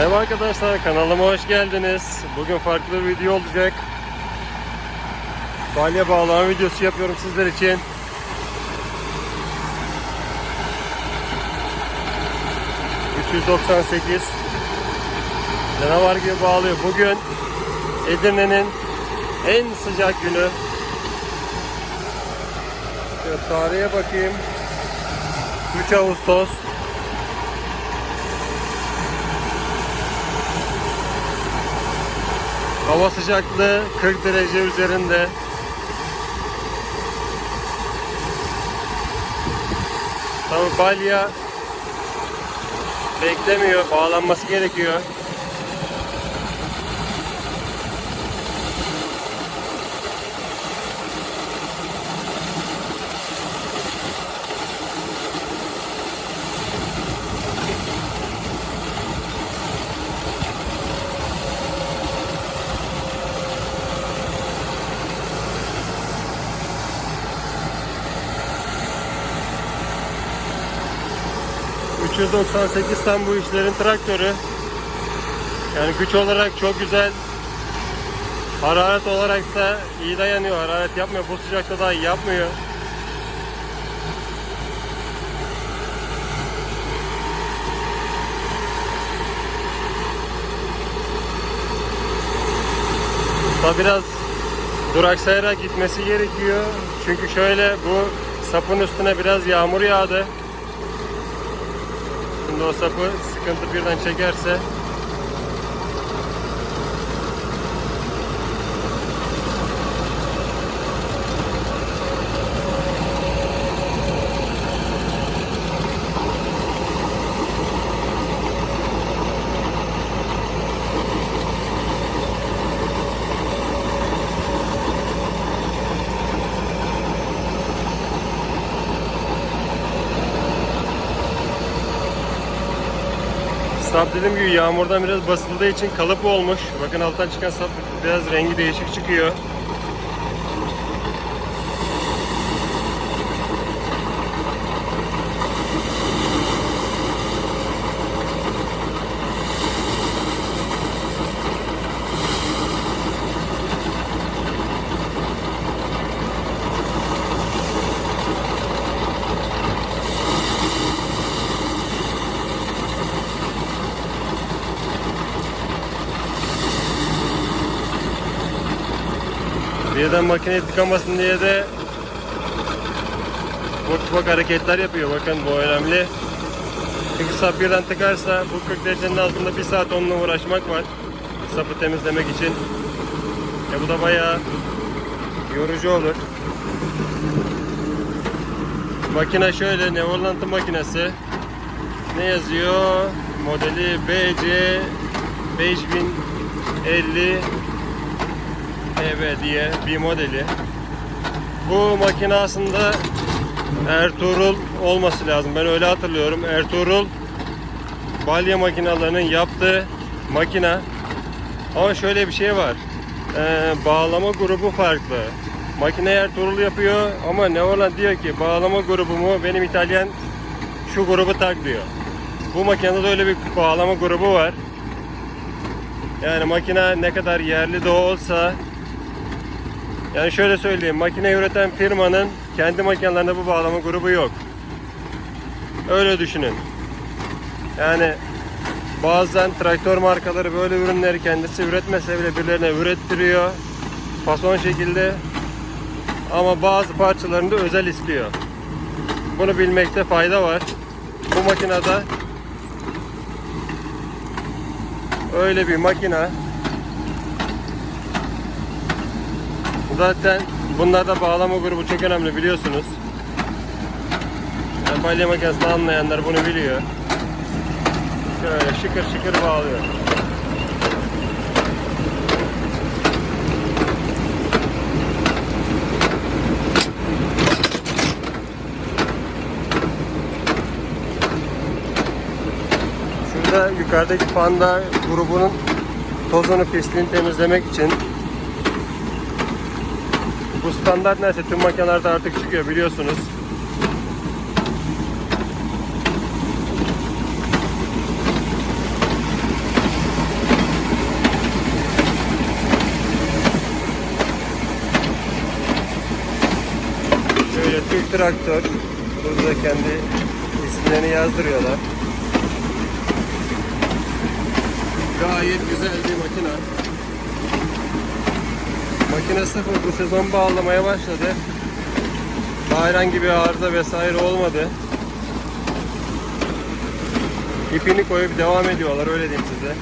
Merhaba arkadaşlar kanalıma hoş geldiniz. Bugün farklı bir video olacak. Balya bağlama videosu yapıyorum sizler için. ...398... ...canavar gibi bağlıyor. Bugün... ...Edirne'nin... ...en sıcak günü. Şöyle tarihe bakayım. 3 Ağustos. Hava sıcaklığı 40 derece üzerinde. Tabi balya beklemiyor, bağlanması gerekiyor. ...398 tam bu işlerin traktörü. Yani güç olarak çok güzel. Hararet olarak da iyi dayanıyor. Hararet yapmıyor. Bu sıcakta da yapmıyor. Da biraz duraksayarak gitmesi gerekiyor. Çünkü şöyle bu sapın üstüne biraz yağmur yağdı. Şimdi o sapı sıkıntı birden çekerse Sap dediğim gibi yağmurdan biraz basıldığı için kalıp olmuş. Bakın alttan çıkan sap biraz rengi değişik çıkıyor. Birden makine tıkamasın diye de ufak ufak hareketler yapıyor. Bakın bu önemli. Çünkü sap birden tıkarsa bu 40 derecenin altında bir saat onunla uğraşmak var. Sapı temizlemek için. Ya bu da bayağı yorucu olur. Makine şöyle Neverland'ın makinesi. Ne yazıyor? Modeli BC 5050 EB diye bir modeli. Bu makine aslında Ertuğrul olması lazım. Ben öyle hatırlıyorum. Ertuğrul balya makinalarının yaptığı makine. Ama şöyle bir şey var. Ee, bağlama grubu farklı. Makine Ertuğrul yapıyor ama Neoland diyor ki bağlama grubumu benim İtalyan şu grubu tak diyor. Bu makinede de öyle bir bağlama grubu var. Yani makine ne kadar yerli de olsa yani şöyle söyleyeyim, makine üreten firmanın kendi makinelerinde bu bağlama grubu yok. Öyle düşünün. Yani bazen traktör markaları böyle ürünleri kendisi üretmese bile birilerine ürettiriyor. Fason şekilde. Ama bazı parçalarını da özel istiyor. Bunu bilmekte fayda var. Bu makinede öyle bir makine. Zaten bunlarda bağlama grubu çok önemli biliyorsunuz. Yani balya makinesini anlayanlar bunu biliyor. Şöyle şıkır şıkır bağlıyor. Şurada yukarıdaki panda grubunun tozunu pisliğini temizlemek için bu standart neyse tüm makinelerde artık çıkıyor biliyorsunuz. Şöyle Türk traktör. Burada kendi isimlerini yazdırıyorlar. Gayet güzel bir makine. Makine sıfır bu sezon bağlamaya başladı. Daha herhangi bir arıza vesaire olmadı. İpini koyup devam ediyorlar öyle diyeyim size.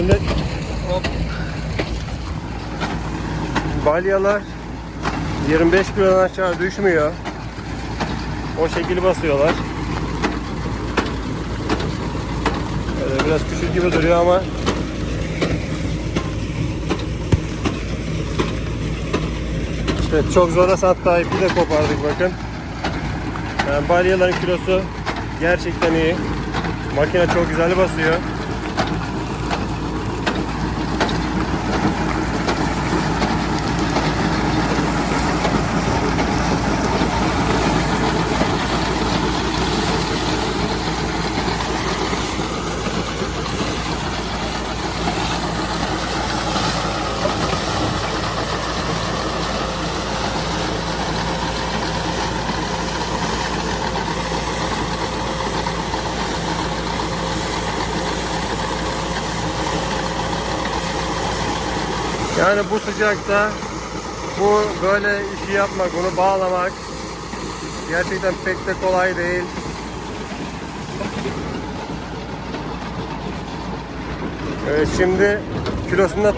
Şöyle hop. Balyalar 25 kilodan aşağı düşmüyor. O şekil basıyorlar. Böyle biraz küçük gibi duruyor ama Evet çok zora hatta ipi de kopardık bakın. Yani balyaların kilosu gerçekten iyi. Makine çok güzel basıyor. Yani bu sıcakta bu böyle işi yapmak, bunu bağlamak gerçekten pek de kolay değil. Evet şimdi kilosunda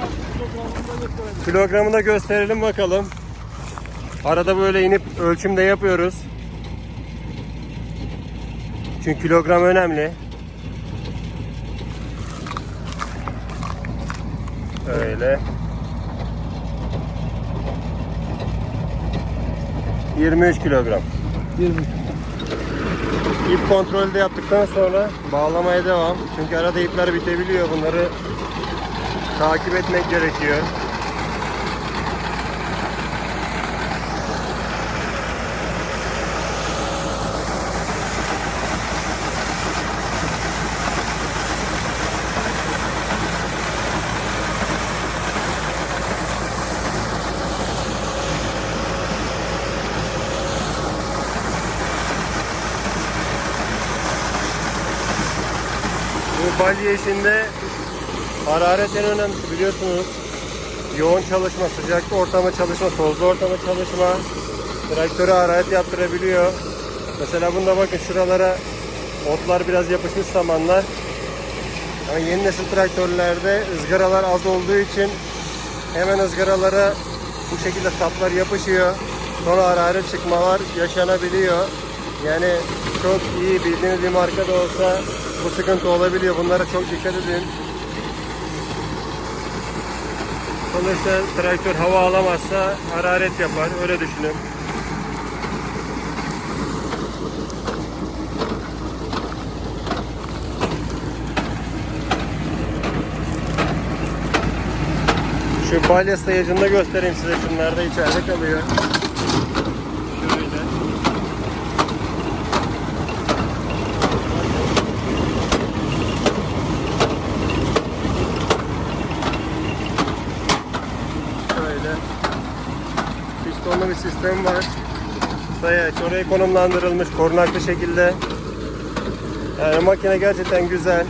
kilogramını da gösterelim bakalım. Arada böyle inip ölçüm de yapıyoruz. Çünkü kilogram önemli. Öyle. 23 kilogram. 20. İp kontrolü de yaptıktan sonra bağlamaya devam. Çünkü arada ipler bitebiliyor. Bunları takip etmek gerekiyor. Bu balya işinde hararet en önemlisi biliyorsunuz. Yoğun çalışma, sıcak ortama çalışma, tozlu ortama çalışma traktöre hararet yaptırabiliyor. Mesela bunda bakın şuralara otlar biraz yapışmış samanlar. Ama yeni nesil traktörlerde ızgaralar az olduğu için hemen ızgaralara bu şekilde saplar yapışıyor. Sonra hararet çıkmalar yaşanabiliyor. Yani çok iyi bildiğiniz bir marka da olsa bu sıkıntı olabiliyor. Bunlara çok dikkat edin. Sonuçta traktör hava alamazsa hararet yapar. Öyle düşünün. Şu balya sayacını da göstereyim size. Şunlar da içeride kalıyor. Şöyle. Şöyle. Pistonlu bir sistem var. Sayaç oraya konumlandırılmış korunaklı şekilde. Yani makine gerçekten güzel.